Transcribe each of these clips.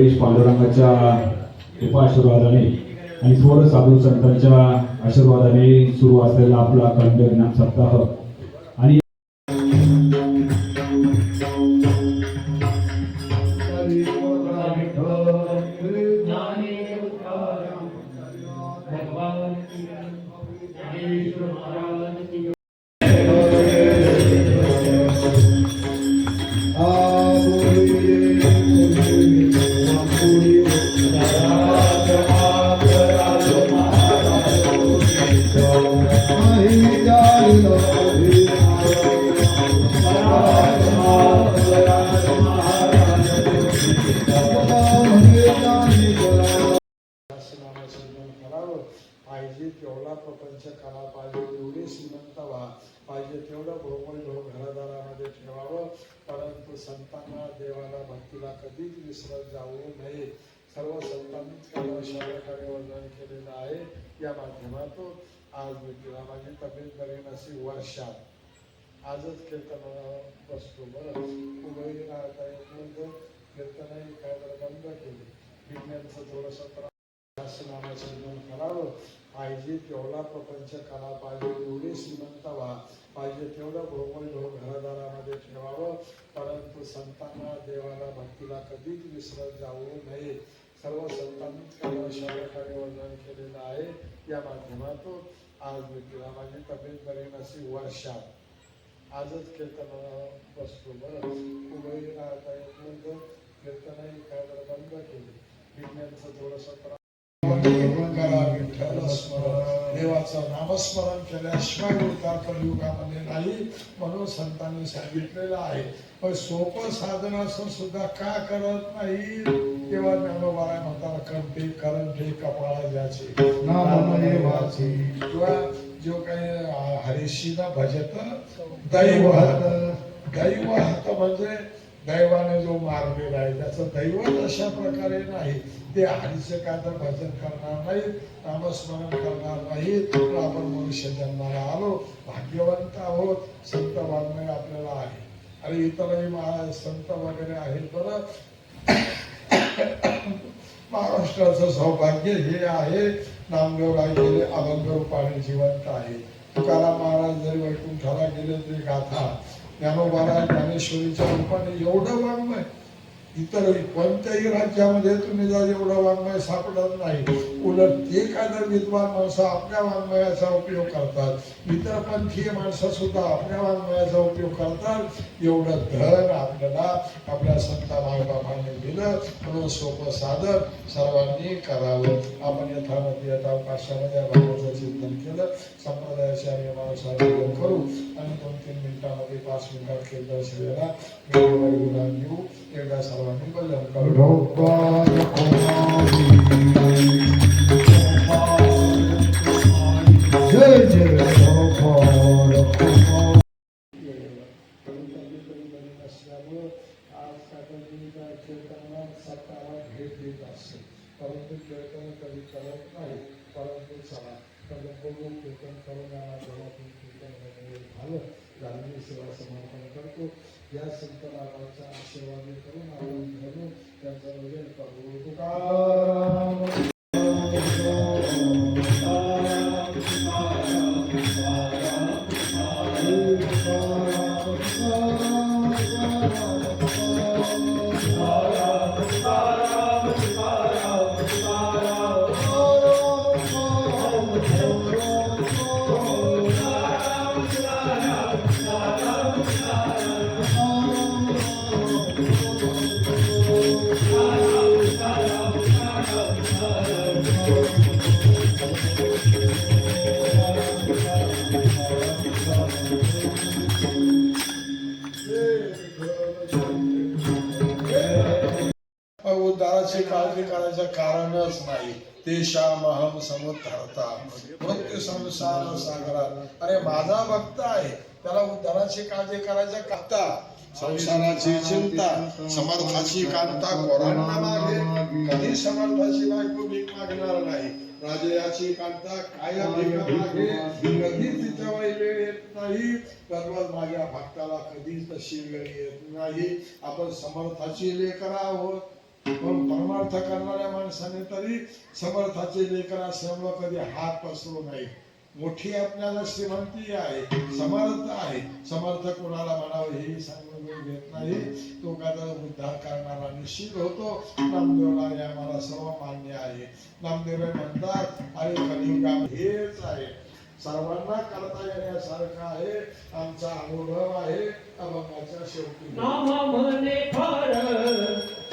गणेश पांडुरंगाच्या उपाशीर्वादाने आणि थोर साधू संतांच्या आशीर्वादाने सुरू असलेला आपला खंड ज्ञान सप्ताह पाहिजे तेवढा प्रपंच करा पाहिजे एवढी श्रीमंत व्हा पाहिजे तेवढं भोगोल घेऊन घरादारामध्ये ठेवावं परंतु संतांना देवाला भक्तीला कधीच विसरत जाऊ नये. सर्व संतांनीच प्रकारे वर्णन केलेलं आहे. या माध्यमातून आज मी तुला माझी तब्येत बरी नसी वर्षात. आजच कीर्तनाला बसतो बरं उभंही राहता येत नव्हतं. कीर्तनही काय बरं बंद केली. विज्ञानचं थोडंसं त्रास नामस्मरण करावं. पाहिजे तेवढा प्रपंच करा पाहिजे एवढी श्रीमंत व्हा. पाहिजे तेवढं भोगोल भोग हो, घरदारामध्ये ठेवावं. परंतु संतांना देवाला भक्तीला कधीच विसरत जाऊ नये. सर्व संतांनी कार्य वर्णन केलेलं आहे या माध्यमातून आज मी तिला माझी तब्येत बरी नसी वर्षा आजच कीर्तनाला बसतो बरं. उभंही राहता येत नव्हतं. कीर्तनही काय बंद केली. विज्ञानचं थोडंसं त्रास विठ्ठल स्मरण देवाचं नामस्मरण केल्याशिवाय उद्धार कलियुगामध्ये नाही म्हणून संतांनी सांगितलेलं आहे. पण सोपं साधन असं सुद्धा का करत नाही? तेव्हा ज्ञानोबाला म्हणतात करते करंटे कपाळा ज्याचे नामदेवाचे किंवा जो काही हरिशीला भजत दैव दैव हात म्हणजे दैवाने जो मारलेला आहे त्याचं दैवत अशा प्रकारे नाही. ते हरीचं काय भजन करणार नाही नामस्मरण करणार नाही आपण मनुष्य जन्माला आलो भाग्यवंत आहोत संत वाङ्मय आपल्याला आहे. आणि इतरही महा संत वगैरे आहेत बरं. महाराष्ट्राचं सौभाग्य हे आहे नामदेव राय गेले अभंग रूपाने जिवंत आहे. तुकाराम महाराज जरी वैकुंठाला गेले तरी गाथा ज्ञानोबाला ज्ञानेश्वरीच्या रूपाने एवढं वाङ्मय इतर कोणत्याही राज्यामध्ये तुम्ही जर एवढं वाङ्मय सापडत नाही उलट ते काय विद्वान माणसं आपल्या वाङ्मयाचा उपयोग करतात. इतर पंथीय माणसं सुद्धा आपल्या वाङ्मयाचा उपयोग करतात. एवढं धन आपल्याला आपल्या संता मायबापाने दिलं. म्हणून सोपं साधन सर्वांनी करावं. आपण यथामध्ये यथावकाशामध्ये या भागाचं चिंतन केलं. संप्रदायाच्या नियमानुसार करू. मिनिटांमध्ये पाच मिनिटात केंद्र श्रेयला गुलाम घेऊ एकदा सर्वांनी बदल करू जय जय गोपाळ नसल्यामुळं आज काकाजींच्या कीर्तनात सत्ताला भेट देत असते परंतु कीर्तन कधी करत नाही परंतु चला तर बघू कीर्तन करून या जगातून कीर्तन वगैरे झालं धार्मिक सेवा समर्पण करतो. या संत रामाचा आशीर्वाद करून आपण धरून त्यांचा वगैरे करू का उद्धाराची काळजी करायचं कारणच नाही. तेषामहम समुद्धरता मृत्यू संसार सागरात. अरे माझा भक्त आहे. त्याला उद्धाराची काळजी करायचं करता. संसाराची चिंता समर्थाची कांता कोरांना मागे. कधी समर्थाची बायको भीक मागणार नाही. राजयाची कांता कायम भिका मागे. कधी तिच्या वेळ येत नाही. दररोज माझ्या भक्ताला कधी तशी वेळ येत नाही. आपण समर्थाची लेकर आहोत. पण समर्थ करणाऱ्या माणसाने तरी समर्थाचे लेकर असल्यामुळं कधी हात पसरू नये. मोठी आपल्याला श्रीमंती आहे समर्थ आहे. समर्थ कोणाला म्हणावं हे सांगून घेत नाही. तो कादा उद्धार करणारा निश्चित होतो. नामदेवला हे आम्हाला सर्व मान्य आहे. नामदेव म्हणतात अरे कलियुगा हेच आहे. सर्वांना करता येण्यासारखं आहे. आमचा अनुभव आहे. अभंगाच्या शेवटी.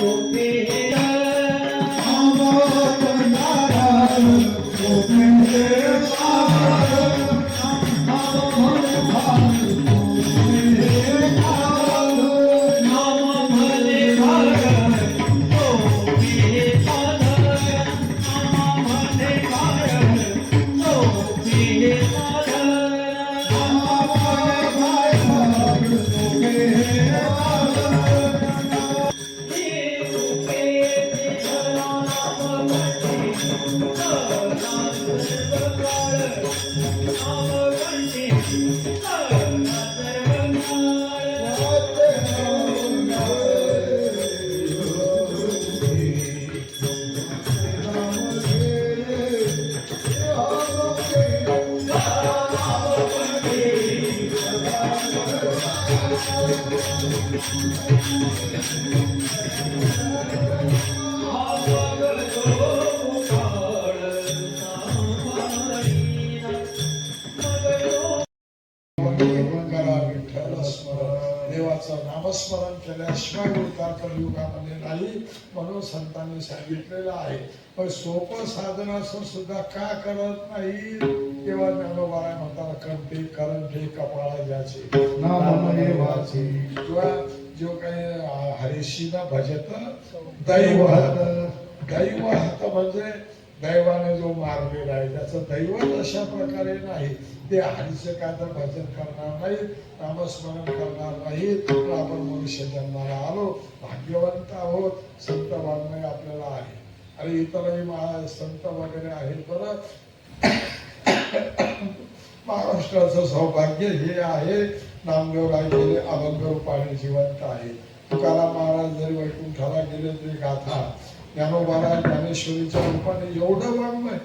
Open it. Thank you. देवाचं नामस्मरण केल्याशिवाय उद्धार कलियुगामध्ये नाही म्हणून संतांनी सांगितलेलं आहे. पण सोपं साधन असं सुद्धा का करत नाही? तेव्हा ज्ञानोबा म्हणतात कंठे करंठे कपाळा ज्याचे किंवा जो काही अं, हरीशीला भजत दैव दैव हात म्हणजे दैवाने जो मारलेला आहे त्याचं दैवत अशा प्रकारे नाही. ते हरीचं काय भजन करणार नाही नामस्मरण करणार नाही तर आपण मनुष्य जन्माला आलो भाग्यवंत आहोत संत वाङ्मय आपल्याला आहे. अरे इतरही महा संत वगैरे आहेत बरं. महाराष्ट्राचं सौभाग्य हे आहे नामदेवराय गेले अभंग रूपाने जिवंत आहे. तुकाराम महाराज जरी वैकुंठाला गेले तरी गाथा. ज्ञानोबाला ज्ञानेश्वरीच्या रूपाने एवढं वाङ्मय.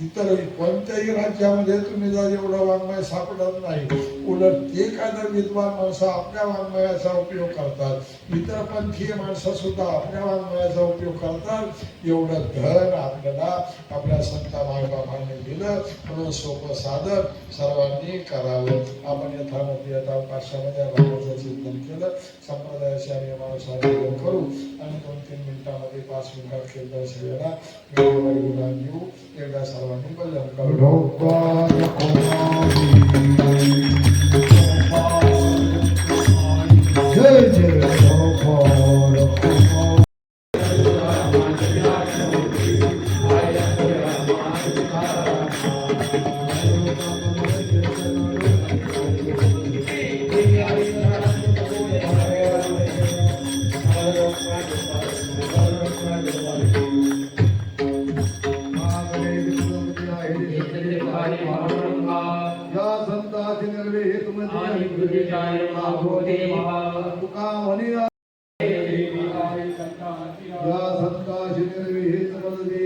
इतर कोणत्याही राज्यामध्ये तुम्ही जर एवढा वाङ्मय सापडत नाही उलट ते काय विद्वान माणसं आपल्या वाङ्मयाचा उपयोग करतात. इतर पंथीय माणसं सुद्धा आपल्या वाङ्मयाचा उपयोग करतात. एवढं धन आपल्याला आपल्या संत मायबापाने दिलं. म्हणून सोपं साधन सर्वांनी करावं. आपण यथामध्ये पाचशामध्ये भागाचं चिंतन केलं. संप्रदायाचे आम्ही निवेदन करू. आणि दोन तीन मिनिटामध्ये पाच मिनिटात केलं श्रेयला वेळोवेळी घेऊ एकदा सर्व बजाव करू तुका म्हणी या संताची निर्वे हेतुमती